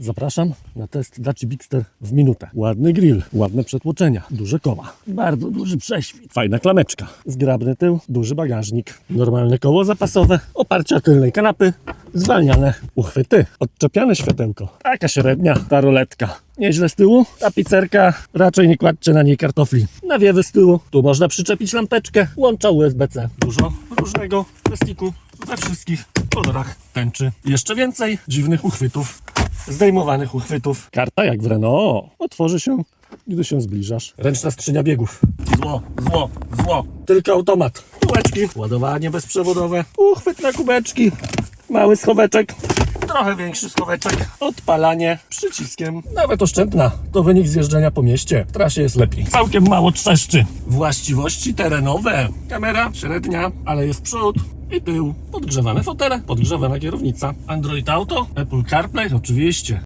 Zapraszam na test Daci Bigster w minutę. Ładny grill, ładne przetłoczenia, duże koła, bardzo duży prześwit, fajna klameczka, zgrabny tył, duży bagażnik, normalne koło zapasowe, oparcia tylnej kanapy, zwalniane uchwyty, odczepiane światełko, taka średnia ta ruletka. Nieźle z tyłu, tapicerka, raczej nie kładźcie na niej kartofli. Nawiewy z tyłu, tu można przyczepić lampeczkę, łącza USB-C. Dużo różnego plastiku we wszystkich kolorach tęczy. Jeszcze więcej dziwnych uchwytów, zdejmowanych uchwytów. Karta jak w Renault, otworzy się, gdy się zbliżasz. Ręczna skrzynia biegów. Zło, zło, zło. Tylko automat. Kółeczki, ładowanie bezprzewodowe, uchwyt na kubeczki, mały schoweczek. Trochę większy schoweczek. Odpalanie przyciskiem. Nawet oszczędna. To wynik zjeżdżenia po mieście. W trasie jest lepiej. Całkiem mało trzeszczy. Właściwości terenowe. Kamera średnia, ale jest przód i tył. Podgrzewane fotele, podgrzewana kierownica. Android Auto, Apple CarPlay oczywiście.